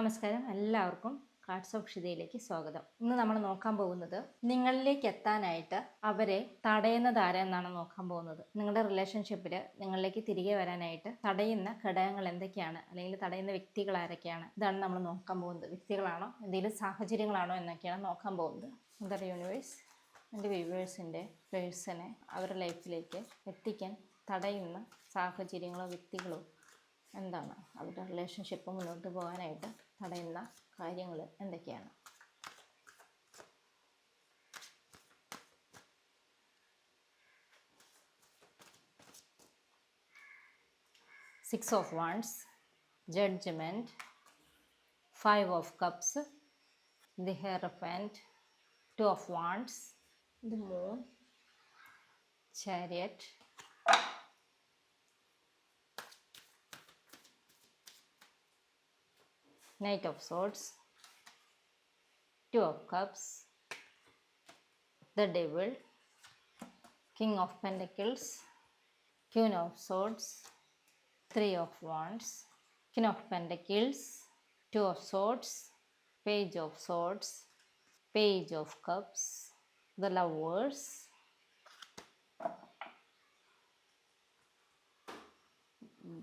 നമസ്കാരം. എല്ലാവർക്കും cards of ക്ഷിതയിലേക്ക് സ്വാഗതം. ഇന്ന് നമ്മൾ നോക്കാൻ പോകുന്നത് നിങ്ങളിലേക്ക് എത്താനായിട്ട് അവരെ തടയുന്നത് ആരെന്നാണ് നോക്കാൻ പോകുന്നത്. നിങ്ങളുടെ റിലേഷൻഷിപ്പിൽ നിങ്ങളിലേക്ക് തിരികെ വരാനായിട്ട് തടയുന്ന ഘടകങ്ങൾ എന്തൊക്കെയാണ്? അല്ലെങ്കിൽ തടയുന്ന വ്യക്തികൾ ആരൊക്കെയാണ്? ഇതാണ് നമ്മൾ നോക്കാൻ പോകുന്നത്. വ്യക്തികളാണോ? എന്തെങ്കിലും സാഹചര്യങ്ങളാണോ എന്നൊക്കെയാണ് നോക്കാൻ പോകുന്നത്. മദർ യൂണിവേഴ്സ് എന്റെ വ്യൂവേഴ്സിന്റെ പേഴ്സണെ അവരുടെ ലൈഫിലേക്ക് എത്തിക്കാൻ തടയുന്ന സാഹചര്യങ്ങളോ വ്യക്തികളോ എന്താണ്? അവരുടെ റിലേഷൻഷിപ്പ് മുന്നോട്ട് പോകാനായിട്ട് തടയുന്ന കാര്യങ്ങൾ എന്തൊക്കെയാണ്? Six of wands judgement five of cups the hierophant two of wands the moon chariot Knight of Swords, Two of Cups, the Devil, King of Pentacles, Queen of Swords, Three of Wands, King of Pentacles, Two of Swords, Page of Swords, Page of Cups, the Lovers,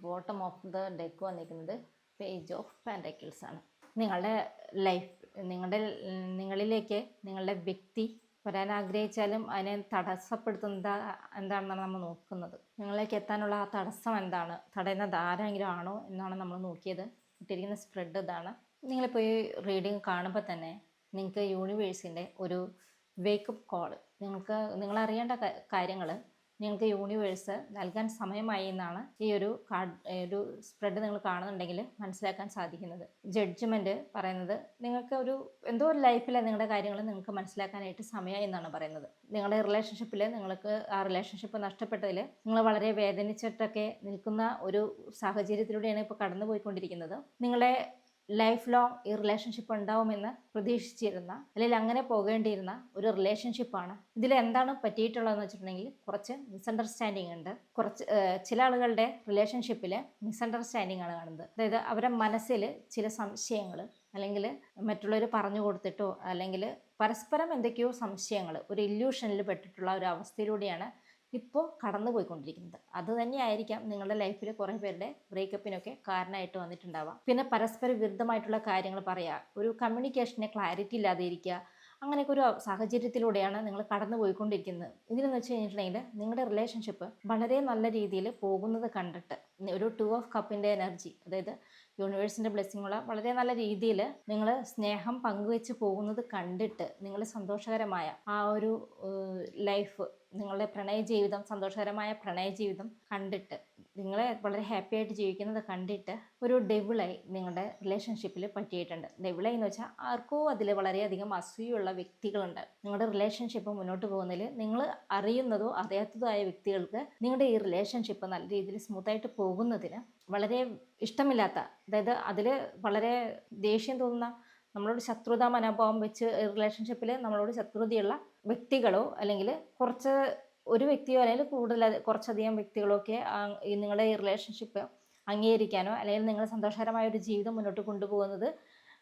bottom of the deck വന്നിരിക്കുന്നത് Page of pentacles ആണ്. നിങ്ങളുടെ life നിങ്ങളുടെ നിങ്ങളിലേക്ക് നിങ്ങളുടെ വ്യക്തി വരാൻ ആഗ്രഹിച്ചാലും അതിനെ തടസ്സപ്പെടുത്തുന്നത് എന്താണെന്നാണ് നമ്മൾ നോക്കുന്നത്. നിങ്ങളിലേക്ക് എത്താനുള്ള ആ തടസ്സം എന്താണ്? തടയുന്നത് ആരെങ്കിലും ആണോ എന്നാണ് നമ്മൾ നോക്കിയത്. ഇട്ടിരിക്കുന്ന സ്പ്രെഡ് ഇതാണ്. നിങ്ങളിപ്പോൾ ഈ റീഡിങ് കാണുമ്പോൾ തന്നെ നിങ്ങൾക്ക് യൂണിവേഴ്സിന്റെ ഒരു വേക്കപ്പ് കോൾ നിങ്ങൾക്ക് നിങ്ങൾ അറിയേണ്ട കാര്യങ്ങൾ നിങ്ങൾക്ക് യൂണിവേഴ്സ് നൽകാൻ സമയമായി എന്നാണ് ഈ ഒരു കാർഡ് ഒരു സ്പ്രെഡ് നിങ്ങൾ കാണുന്നുണ്ടെങ്കിൽ മനസ്സിലാക്കാൻ സാധിക്കുന്നത്. ജഡ്ജ്മെന്റ് പറയുന്നത് നിങ്ങൾക്ക് ഒരു എന്തോ ഒരു ലൈഫിലെ നിങ്ങളുടെ കാര്യങ്ങൾ നിങ്ങൾക്ക് മനസ്സിലാക്കാനായിട്ട് സമയമായി എന്നാണ് പറയുന്നത്. നിങ്ങളുടെ റിലേഷൻഷിപ്പിൽ നിങ്ങൾക്ക് ആ റിലേഷൻഷിപ്പ് നഷ്ടപ്പെട്ടതിൽ നിങ്ങൾ വളരെ വേദനിച്ചിട്ടൊക്കെ നിൽക്കുന്ന ഒരു സാഹചര്യത്തിലൂടെയാണ് ഇപ്പോൾ കടന്നു പോയിക്കൊണ്ടിരിക്കുന്നത് നിങ്ങളെ ലൈഫ് ലോങ് ഈ റിലേഷൻഷിപ്പ് ഉണ്ടാവുമെന്ന് പ്രതീക്ഷിച്ചിരുന്ന അല്ലെങ്കിൽ അങ്ങനെ പോകേണ്ടിയിരുന്ന ഒരു റിലേഷൻഷിപ്പാണ് ഇതിൽ എന്താണ് പറ്റിയിട്ടുള്ളതെന്ന് വെച്ചിട്ടുണ്ടെങ്കിൽ കുറച്ച് മിസ്അണ്ടർസ്റ്റാൻഡിങ് ഉണ്ട്. കുറച്ച് ചില ആളുകളുടെ റിലേഷൻഷിപ്പിൽ മിസ്അണ്ടർസ്റ്റാൻഡിങ് ആണ് കാണുന്നത്. അതായത് അവരുടെ മനസ്സിൽ ചില സംശയങ്ങൾ അല്ലെങ്കിൽ മറ്റുള്ളവർ പറഞ്ഞു കൊടുത്തിട്ടോ അല്ലെങ്കിൽ പരസ്പരം എന്തൊക്കെയോ സംശയങ്ങൾ ഒരു ഇല്യൂഷനിൽ പെട്ടിട്ടുള്ള ഒരു അവസ്ഥയിലൂടെയാണ് ഇപ്പോൾ കടന്നു പോയിക്കൊണ്ടിരിക്കുന്നത്. അത് തന്നെയായിരിക്കാം നിങ്ങളുടെ ലൈഫിൽ കുറേ പേരുടെ ബ്രേക്കപ്പിനൊക്കെ കാരണമായിട്ട് വന്നിട്ടുണ്ടാവാം പിന്നെ പരസ്പര വിരുദ്ധമായിട്ടുള്ള കാര്യങ്ങൾ പറയുക ഒരു കമ്മ്യൂണിക്കേഷന് ക്ലാരിറ്റി ഇല്ലാതെ ഇരിക്കുക. അങ്ങനെയൊക്കെ ഒരു സാഹചര്യത്തിലൂടെയാണ് നിങ്ങൾ കടന്നു പോയിക്കൊണ്ടിരിക്കുന്നത് ഇതിനെന്ന് വെച്ച് കഴിഞ്ഞിട്ടുണ്ടെങ്കിൽ നിങ്ങളുടെ റിലേഷൻഷിപ്പ് വളരെ നല്ല രീതിയിൽ പോകുന്നത് കണ്ടിട്ട് ഒരു ടു ഓഫ് കപ്പിന്റെ എനർജി അതായത് യൂണിവേഴ്സിന്റെ ബ്ലെസ്സിങ്ങുള്ള വളരെ നല്ല രീതിയിൽ നിങ്ങൾ സ്നേഹം പങ്കുവെച്ച് പോകുന്നത് കണ്ടിട്ട് നിങ്ങൾ സന്തോഷകരമായ ആ ഒരു ലൈഫ് നിങ്ങളുടെ പ്രണയ ജീവിതം സന്തോഷകരമായ പ്രണയ ജീവിതം കണ്ടിട്ട് നിങ്ങളെ വളരെ ഹാപ്പി ആയിട്ട് ജീവിക്കുന്നത് കണ്ടിട്ട് ഒരു ഡെവിളായി നിങ്ങളുടെ റിലേഷൻഷിപ്പിൽ പറ്റിയിട്ടുണ്ട്. ഡെവിളായി എന്ന് വെച്ചാൽ ആർക്കോ അതിൽ വളരെയധികം അസൂയുള്ള വ്യക്തികളുണ്ട്. നിങ്ങളുടെ റിലേഷൻഷിപ്പ് മുന്നോട്ട് പോകുന്നതിൽ നിങ്ങൾ അറിയുന്നതോ അറിയാത്തതോ ആയ വ്യക്തികൾക്ക് നിങ്ങളുടെ ഈ റിലേഷൻഷിപ്പ് നല്ല രീതിയിൽ സ്മൂത്തായിട്ട് പോകുന്നതിന് വളരെ ഇഷ്ടമില്ലാത്ത അതായത് അതിൽ വളരെ ദേഷ്യം തോന്നുന്ന നമ്മളോട് ശത്രുതാ മനോഭാവം വെച്ച് റിലേഷൻഷിപ്പിൽ നമ്മളോട് ശത്രുതയുള്ള വ്യക്തികളോ അല്ലെങ്കിൽ കുറച്ച് ഒരു വ്യക്തിയോ അല്ലെങ്കിൽ കൂടുതൽ കുറച്ചധികം വ്യക്തികളൊക്കെ നിങ്ങളുടെ ഈ റിലേഷൻഷിപ്പ് അംഗീകരിക്കാനോ അല്ലെങ്കിൽ നിങ്ങൾ സന്തോഷകരമായ ഒരു ജീവിതം മുന്നോട്ട് കൊണ്ടുപോകുന്നത്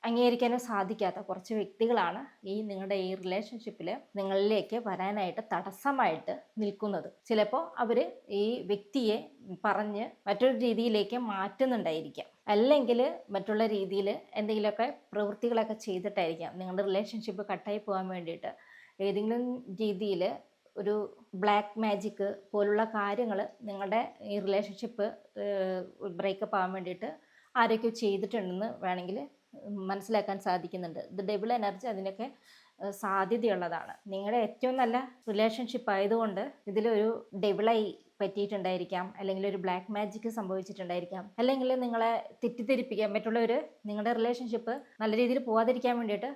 അംഗീകരിക്കാനോ സാധിക്കാത്ത കുറച്ച് വ്യക്തികളാണ് ഈ നിങ്ങളുടെ ഈ റിലേഷൻഷിപ്പിൽ നിങ്ങളിലേക്ക് വരാനായിട്ട് തടസ്സമായിട്ട് നിൽക്കുന്നത്. ചിലപ്പോൾ അവർ ഈ വ്യക്തിയെ പറഞ്ഞ് മറ്റൊരു രീതിയിലേക്ക് മാറ്റുന്നുണ്ടായിരിക്കാം. അല്ലെങ്കിൽ മറ്റുള്ള രീതിയിൽ എന്തെങ്കിലുമൊക്കെ പ്രവൃത്തികളൊക്കെ ചെയ്തിട്ടായിരിക്കാം നിങ്ങളുടെ റിലേഷൻഷിപ്പ് കട്ടായി പോകാൻ വേണ്ടിയിട്ട് ഏതെങ്കിലും രീതിയിൽ ഒരു ബ്ലാക്ക് മാജിക്ക് പോലുള്ള കാര്യങ്ങൾ നിങ്ങളുടെ ഈ റിലേഷൻഷിപ്പ് ബ്രേക്കപ്പ് ആവാൻ വേണ്ടിയിട്ട് ആരൊക്കെയോ ചെയ്തിട്ടുണ്ടെന്ന് വേണമെങ്കിൽ മനസ്സിലാക്കാൻ സാധിക്കുന്നുണ്ട്. ഇത് ഡബിൾ എനർജി അതിനൊക്കെ സാധ്യതയുള്ളതാണ്. നിങ്ങളുടെ ഏറ്റവും നല്ല റിലേഷൻഷിപ്പ് ആയതുകൊണ്ട് ഇതിലൊരു ഡബിളായി പറ്റിയിട്ടുണ്ടായിരിക്കാം. അല്ലെങ്കിൽ ഒരു ബ്ലാക്ക് മാജിക് സംഭവിച്ചിട്ടുണ്ടായിരിക്കാം. അല്ലെങ്കിൽ നിങ്ങളെ തെറ്റിദ്ധരിപ്പിക്കാൻ മറ്റുള്ളവർ നിങ്ങളുടെ റിലേഷൻഷിപ്പ് നല്ല രീതിയിൽ പോകാതിരിക്കാൻ വേണ്ടിയിട്ട്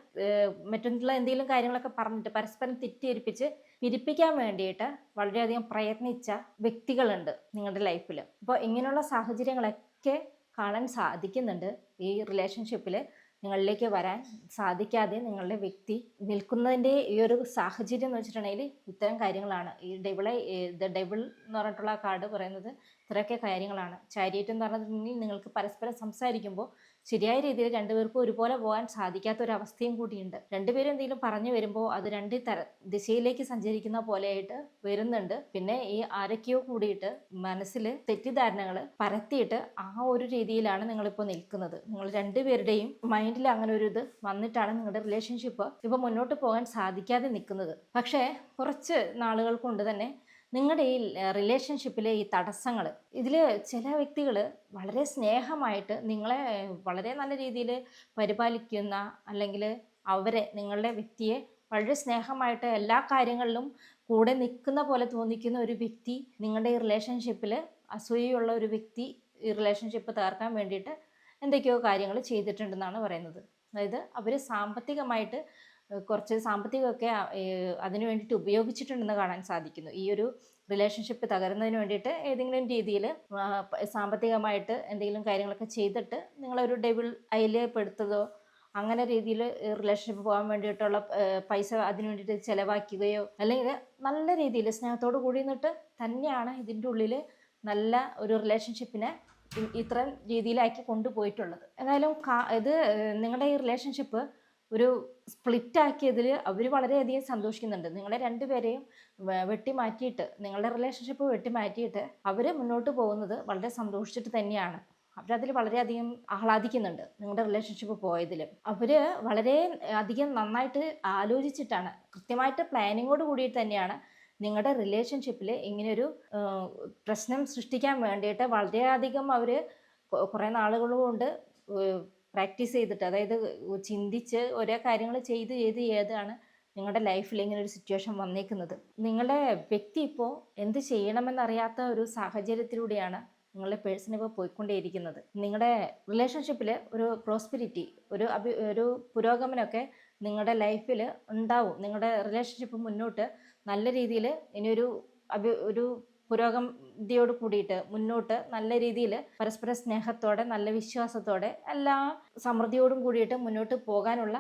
മറ്റുള്ള എന്തെങ്കിലും കാര്യങ്ങളൊക്കെ പറഞ്ഞിട്ട് പരസ്പരം തെറ്റിദ്ധരിപ്പിച്ച് പിരിപ്പിക്കാൻ വേണ്ടിയിട്ട് വളരെയധികം പ്രയത്നിച്ച വ്യക്തികളുണ്ട് നിങ്ങളുടെ ലൈഫിൽ അപ്പോൾ ഇങ്ങനെയുള്ള സാഹചര്യങ്ങളൊക്കെ കാണാൻ സാധിക്കുന്നുണ്ട് ഈ റിലേഷൻഷിപ്പിൽ നിങ്ങളിലേക്ക് വരാൻ സാധിക്കാതെ നിങ്ങളുടെ വ്യക്തി നിൽക്കുന്നതിന്റെ ഈ ഒരു സാഹചര്യം എന്ന് വെച്ചിട്ടുണ്ടെങ്കിൽ ഇത്തരം കാര്യങ്ങളാണ്. ഈ ഡെവിളെ ദ ഡെവിൾ എന്ന് പറഞ്ഞിട്ടുള്ള കാർഡ് പറയുന്നത് ഇത്രയൊക്കെ കാര്യങ്ങളാണ്. ചാരിയറ്റ് എന്ന് പറഞ്ഞിട്ടുണ്ടെങ്കിൽ നിങ്ങൾക്ക് പരസ്പരം സംസാരിക്കുമ്പോൾ ശരിയായ രീതിയിൽ രണ്ടുപേർക്കും ഒരുപോലെ പോകാൻ സാധിക്കാത്ത ഒരു അവസ്ഥയും കൂടിയുണ്ട്. രണ്ടുപേരും എന്തെങ്കിലും പറഞ്ഞു വരുമ്പോൾ അത് രണ്ട് തര ദിശയിലേക്ക് സഞ്ചരിക്കുന്ന പോലെയായിട്ട് വരുന്നുണ്ട്. പിന്നെ ഈ ആരൊക്കെയോ കൂടിയിട്ട് മനസ്സിൽ തെറ്റിദ്ധാരണകൾ പരത്തിയിട്ട് ആ ഒരു രീതിയിലാണ് നിങ്ങളിപ്പോൾ നിൽക്കുന്നത്. നിങ്ങൾ രണ്ടുപേരുടെയും മൈൻഡിൽ അങ്ങനെ ഒരു ഇത് വന്നിട്ടാണ് നിങ്ങളുടെ റിലേഷൻഷിപ്പ് ഇപ്പോൾ മുന്നോട്ട് പോകാൻ സാധിക്കാതെ നിൽക്കുന്നത്. പക്ഷേ കുറച്ച് നാളുകൾ കൊണ്ട് തന്നെ നിങ്ങളുടെ ഈ റിലേഷൻഷിപ്പിലെ ഈ തടസ്സങ്ങൾ ഇതിൽ ചില വ്യക്തികൾ വളരെ സ്നേഹമായിട്ട് നിങ്ങളെ വളരെ നല്ല രീതിയിൽ പരിപാലിക്കുന്ന അല്ലെങ്കിൽ അവരെ നിങ്ങളുടെ വ്യക്തിയെ വളരെ സ്നേഹമായിട്ട് എല്ലാ കാര്യങ്ങളിലും കൂടെ നിൽക്കുന്ന പോലെ തോന്നിക്കുന്ന ഒരു വ്യക്തി നിങ്ങളുടെ ഈ റിലേഷൻഷിപ്പിൽ അസൂയുള്ള ഒരു വ്യക്തി ഈ റിലേഷൻഷിപ്പ് തകർക്കാൻ വേണ്ടിയിട്ട് എന്തൊക്കെയോ കാര്യങ്ങൾ ചെയ്തിട്ടുണ്ടെന്നാണ് പറയുന്നത്. അതായത് അവർ സാമ്പത്തികമായിട്ട് കുറച്ച് സാമ്പത്തികമൊക്കെ അതിനു വേണ്ടിയിട്ട് ഉപയോഗിച്ചിട്ടുണ്ടെന്ന് കാണാൻ സാധിക്കുന്നു. ഈ ഒരു റിലേഷൻഷിപ്പ് തകരുന്നതിന് വേണ്ടിയിട്ട് ഏതെങ്കിലും രീതിയിൽ സാമ്പത്തികമായിട്ട് എന്തെങ്കിലും കാര്യങ്ങളൊക്കെ ചെയ്തിട്ട് നിങ്ങളൊരു ഡെബിൾ അയിലപ്പെടുത്തതോ പെടുത്തതോ അങ്ങനെ രീതിയിൽ റിലേഷൻഷിപ്പ് പോകാൻ വേണ്ടിയിട്ടുള്ള പൈസ അതിനു വേണ്ടിയിട്ട് ചിലവാക്കുകയോ അല്ലെങ്കിൽ നല്ല രീതിയിൽ സ്നേഹത്തോട് കൂടി നിന്നിട്ട് തന്നെയാണ് ഇതിന്റെ ഉള്ളിൽ നല്ല ഒരു റിലേഷൻഷിപ്പിനെ ഇത്രയും രീതിയിലാക്കി കൊണ്ടുപോയിട്ടുള്ളത്. എന്തായാലും ഇത് നിങ്ങളുടെ ഈ റിലേഷൻഷിപ്പ് ഒരു സ്പ്ലിറ്റ് ആക്കിയതിൽ അവർ വളരെയധികം സന്തോഷിക്കുന്നുണ്ട്. നിങ്ങളെ രണ്ടുപേരെയും വെട്ടി മാറ്റിയിട്ട് നിങ്ങളുടെ റിലേഷൻഷിപ്പ് വെട്ടി മാറ്റിയിട്ട് അവർ മുന്നോട്ട് പോകുന്നത് വളരെ സന്തോഷിച്ചിട്ട് തന്നെയാണ്. അവരതിൽ വളരെയധികം ആഹ്ലാദിക്കുന്നുണ്ട് നിങ്ങളുടെ റിലേഷൻഷിപ്പ് പോയതിൽ. അവർ വളരെ അധികം നന്നായിട്ട് ആലോചിച്ചിട്ടാണ് കൃത്യമായിട്ട് പ്ലാനിങ്ങോട് കൂടിയിട്ട് തന്നെയാണ് നിങ്ങളുടെ റിലേഷൻഷിപ്പിൽ ഇങ്ങനെയൊരു പ്രശ്നം സൃഷ്ടിക്കാൻ വേണ്ടിയിട്ട് വളരെയധികം അവർ കുറേ നാളുകൾ കൊണ്ട് പ്രാക്ടീസ് ചെയ്തിട്ട് അതായത് ചിന്തിച്ച് ഓരോ കാര്യങ്ങൾ ചെയ്ത് ചെയ്ത് ഏതാണ് നിങ്ങളുടെ ലൈഫിൽ ഇങ്ങനെ ഒരു സിറ്റുവേഷൻ വന്നേക്കുന്നത്. നിങ്ങളുടെ വ്യക്തി ഇപ്പോൾ എന്ത് ചെയ്യണമെന്നറിയാത്ത ഒരു സാഹചര്യത്തിലൂടെയാണ് നിങ്ങളുടെ പേഴ്സൺ ഇപ്പോൾ പോയിക്കൊണ്ടേയിരിക്കുന്നത്. നിങ്ങളുടെ റിലേഷൻഷിപ്പിൽ ഒരു പ്രോസ്പിരിറ്റി ഒരു അഭി ഒരു പുരോഗമനമൊക്കെ നിങ്ങളുടെ ലൈഫിൽ ഉണ്ടാവും. നിങ്ങളുടെ റിലേഷൻഷിപ്പ് മുന്നോട്ട് നല്ല രീതിയിൽ ഇനിയൊരു അഭി ഒരു പുരോഗതിയോട് കൂടിയിട്ട് മുന്നോട്ട് നല്ല രീതിയിൽ പരസ്പര സ്നേഹത്തോടെ നല്ല വിശ്വാസത്തോടെ എല്ലാ സമൃദ്ധിയോടും കൂടിയിട്ട് മുന്നോട്ട് പോകാനുള്ള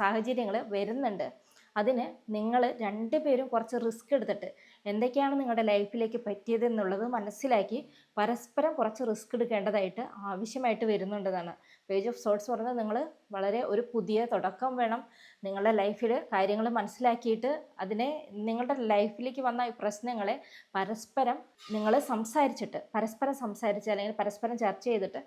സാഹചര്യങ്ങൾ വരുന്നുണ്ട്. അതിന് നിങ്ങൾ രണ്ടുപേരും കുറച്ച് റിസ്ക് എടുത്തിട്ട് എന്തൊക്കെയാണ് നിങ്ങളുടെ ലൈഫിലേക്ക് പറ്റിയതെന്നുള്ളത് മനസ്സിലാക്കി പരസ്പരം കുറച്ച് റിസ്ക് എടുക്കേണ്ടതായിട്ട് ആവശ്യമായിട്ട് വരുന്നുണ്ടെന്നാണ്. പേജ് ഓഫ് സോട്ട്സ് പറഞ്ഞാൽ നിങ്ങൾ വളരെ ഒരു പുതിയ തുടക്കം വേണം. നിങ്ങളുടെ ലൈഫിൽ കാര്യങ്ങൾ മനസ്സിലാക്കിയിട്ട് അതിനെ നിങ്ങളുടെ ലൈഫിലേക്ക് വന്ന പ്രശ്നങ്ങളെ പരസ്പരം നിങ്ങൾ സംസാരിച്ചിട്ട് പരസ്പരം സംസാരിച്ച് അല്ലെങ്കിൽ പരസ്പരം ചർച്ച ചെയ്തിട്ട്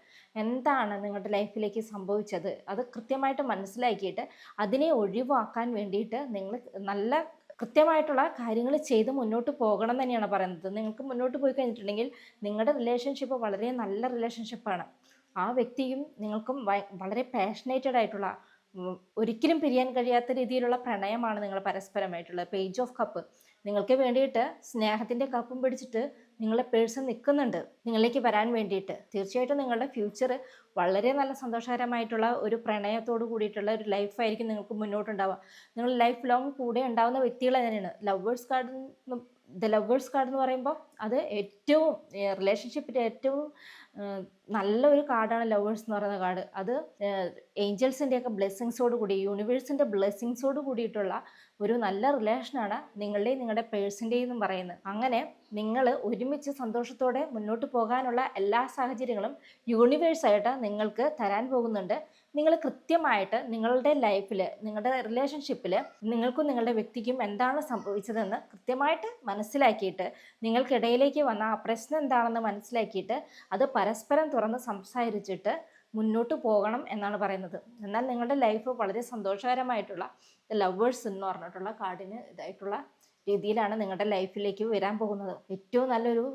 എന്താണ് നിങ്ങളുടെ ലൈഫിലേക്ക് സംഭവിച്ചത്? അത് കൃത്യമായിട്ട് മനസ്സിലാക്കിയിട്ട് അതിനെ ഒഴിവാക്കാൻ വേണ്ടിയിട്ട് നിങ്ങൾ നല്ല കൃത്യമായിട്ടുള്ള കാര്യങ്ങൾ ചെയ്ത് മുന്നോട്ട് പോകണം തന്നെയാണ് പറയുന്നത്. നിങ്ങൾക്ക് മുന്നോട്ട് പോയി കഴിഞ്ഞിട്ടുണ്ടെങ്കിൽ നിങ്ങളുടെ റിലേഷൻഷിപ്പ് വളരെ നല്ല റിലേഷൻഷിപ്പാണ് ആ വ്യക്തിയും നിങ്ങൾക്കും വളരെ പാഷനേറ്റഡ് ആയിട്ടുള്ള ഒരിക്കലും പിരിയാൻ കഴിയാത്ത രീതിയിലുള്ള പ്രണയമാണ് നിങ്ങൾ പരസ്പരമായിട്ടുള്ളത്. പേജ് ഓഫ് കപ്പ് നിങ്ങൾക്ക് വേണ്ടിയിട്ട് സ്നേഹത്തിന്റെ കപ്പും പിടിച്ചിട്ട് നിങ്ങളെ പേഴ്സൺ നിൽക്കുന്നുണ്ട്. നിങ്ങളിലേക്ക് വരാൻ വേണ്ടിയിട്ട്. തീർച്ചയായിട്ടും നിങ്ങളുടെ ഫ്യൂച്ചർ വളരെ നല്ല സന്തോഷകരമായിട്ടുള്ള ഒരു പ്രണയത്തോട് കൂടിയിട്ടുള്ള ഒരു ലൈഫായിരിക്കും നിങ്ങൾക്ക് മുന്നോട്ടുണ്ടാവുക. നിങ്ങൾ ലൈഫ് ലോങ് കൂടെ ഉണ്ടാവുന്ന വ്യക്തികൾ തന്നെയാണ്. Lovers card the lovers card എന്ന് പറയുമ്പോൾ അത് ഏറ്റവും റിലേഷൻഷിപ്പിന്റെ ഏറ്റവും നല്ലൊരു കാർഡാണ് ലവേഴ്സ് എന്ന് പറയുന്ന കാർഡ്. അത് ഏഞ്ചൽസിന്റെ ഒക്കെ ബ്ലെസ്സിങ്സോട് കൂടി യൂണിവേഴ്സിന്റെ ബ്ലെസ്സിങ്സോട് കൂടിയിട്ടുള്ള ഒരു നല്ല റിലേഷനാണ് നിങ്ങളുടെയും നിങ്ങളുടെ പേഴ്സിന്റെയും എന്നും പറയുന്നത്. അങ്ങനെ നിങ്ങൾ ഒരുമിച്ച് സന്തോഷത്തോടെ മുന്നോട്ട് പോകാനുള്ള എല്ലാ സാഹചര്യങ്ങളും യൂണിവേഴ്സായിട്ട് നിങ്ങൾക്ക് തരാൻ പോകുന്നുണ്ട്. നിങ്ങൾ കൃത്യമായിട്ട് നിങ്ങളുടെ ലൈഫിൽ നിങ്ങളുടെ റിലേഷൻഷിപ്പിൽ നിങ്ങൾക്കും നിങ്ങളുടെ വ്യക്തിക്കും എന്താണ് സംഭവിച്ചതെന്ന് കൃത്യമായിട്ട് മനസ്സിലാക്കിയിട്ട് നിങ്ങൾക്കിടയിലേക്ക് വന്ന ആ പ്രശ്നം എന്താണെന്ന് മനസ്സിലാക്കിയിട്ട് അത് പരസ്പരം തുറന്ന് സംസാരിച്ചിട്ട് മുന്നോട്ട് പോകണം എന്നാണ് പറയുന്നത്. എന്നാൽ നിങ്ങളുടെ ലൈഫ് വളരെ സന്തോഷകരമായിട്ടുള്ള ലവേഴ്സ് എന്ന് പറഞ്ഞിട്ടുള്ള കാർഡിന് ഇതായിട്ടുള്ള രീതിയിലാണ് നിങ്ങളുടെ ലൈഫിലേക്ക് വരാൻ പോകുന്നത്. ഏറ്റവും നല്ലൊരു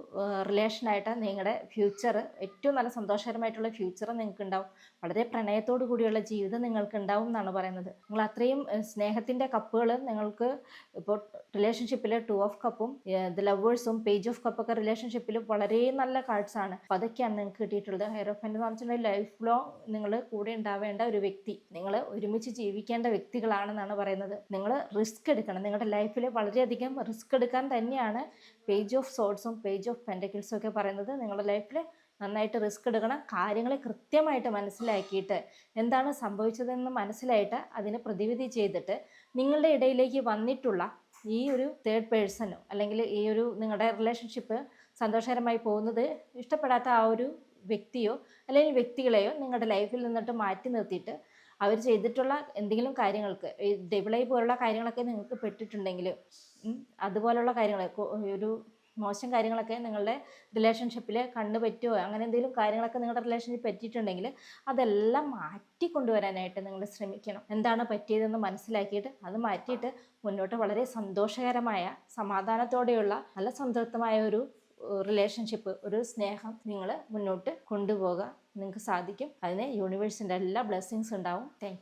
റിലേഷൻ റിലേഷനായിട്ട് നിങ്ങളുടെ ഫ്യൂച്ചർ ഏറ്റവും നല്ല സന്തോഷകരമായിട്ടുള്ള ഫ്യൂച്ചർ നിങ്ങൾക്ക് ഉണ്ടാവും വളരെ പ്രണയത്തോടു കൂടിയുള്ള ജീവിതം നിങ്ങൾക്ക് ഉണ്ടാവും എന്നാണ് പറയുന്നത്. നിങ്ങൾ അത്രയും സ്നേഹത്തിന്റെ കപ്പുകൾ നിങ്ങൾക്ക് ഇപ്പോൾ റിലേഷൻഷിപ്പിലെ ടു ഓഫ് കപ്പും ദ ലവേഴ്സും പേജ് ഓഫ് കപ്പൊക്കെ റിലേഷൻഷിപ്പിൽ വളരെ നല്ല കാർഡ്സ് ആണ്. അപ്പോൾ അതൊക്കെയാണ് നിങ്ങൾക്ക് കിട്ടിയിട്ടുള്ളത്. ഹൈറോഫന്റ് എന്ന് പറഞ്ഞിട്ടുണ്ടെങ്കിൽ ലൈഫ് ലോങ് നിങ്ങൾ കൂടെ ഉണ്ടാവേണ്ട ഒരു വ്യക്തി. നിങ്ങൾ ഒരുമിച്ച് ജീവിക്കേണ്ട വ്യക്തികളാണെന്നാണ് പറയുന്നത്. നിങ്ങൾ റിസ്ക് എടുക്കണം. നിങ്ങളുടെ ലൈഫിൽ വളരെയധികം റിസ്ക് എടുക്കാൻ തന്നെയാണ് പേജ് ഓഫ് സോഡ്സും പേജ് ഓഫ് പെന്റക്കിൾസും ഒക്കെ പറയുന്നത്. നിങ്ങളുടെ ലൈഫിൽ നന്നായിട്ട് റിസ്ക് എടുക്കണം. കാര്യങ്ങൾ കൃത്യമായിട്ട് മനസ്സിലാക്കിയിട്ട് എന്താണ് സംഭവിച്ചതെന്ന് മനസ്സിലായിട്ട് അതിനെ പ്രതിവിധി ചെയ്തിട്ട് നിങ്ങളുടെ ഇടയിലേക്ക് വന്നിട്ടുള്ള ഈ ഒരു തേർഡ് പേഴ്സണോ അല്ലെങ്കിൽ ഈ ഒരു നിങ്ങളുടെ റിലേഷൻഷിപ്പ് സന്തോഷകരമായി പോകുന്നത് ഇഷ്ടപ്പെടാത്ത ആ ഒരു വ്യക്തിയോ അല്ലെങ്കിൽ വ്യക്തികളെയോ നിങ്ങളുടെ ലൈഫിൽ നിന്നിട്ട് മാറ്റി നിർത്തിയിട്ട് അവർ ചെയ്തിട്ടുള്ള എന്തെങ്കിലും കാര്യങ്ങൾക്ക് ഡബിളൈ പോലുള്ള കാര്യങ്ങളൊക്കെ നിങ്ങൾക്ക് പെട്ടിട്ടുണ്ടെങ്കിൽ അതുപോലുള്ള കാര്യങ്ങൾ ഒരു മോശം കാര്യങ്ങളൊക്കെ നിങ്ങളുടെ റിലേഷൻഷിപ്പിൽ കണ്ണു പറ്റുമോ അങ്ങനെ എന്തെങ്കിലും കാര്യങ്ങളൊക്കെ നിങ്ങളുടെ റിലേഷൻഷിപ്പ് പറ്റിയിട്ടുണ്ടെങ്കിൽ അതെല്ലാം മാറ്റി കൊണ്ടുവരാനായിട്ട് നിങ്ങൾ ശ്രമിക്കണം. എന്താണ് പറ്റിയതെന്ന് മനസ്സിലാക്കിയിട്ട് അത് മാറ്റിയിട്ട് മുന്നോട്ട് വളരെ സന്തോഷകരമായ സമാധാനത്തോടെയുള്ള നല്ല സംതൃപ്തമായ ഒരു റിലേഷൻഷിപ്പ് ഒരു സ്നേഹം നിങ്ങൾ മുന്നോട്ട് കൊണ്ടുപോകാൻ നിങ്ങൾക്ക് സാധിക്കും. അതിന് യൂണിവേഴ്സിന്റെ എല്ലാ ബ്ലെസ്സിങ്സ് ഉണ്ടാവും. താങ്ക്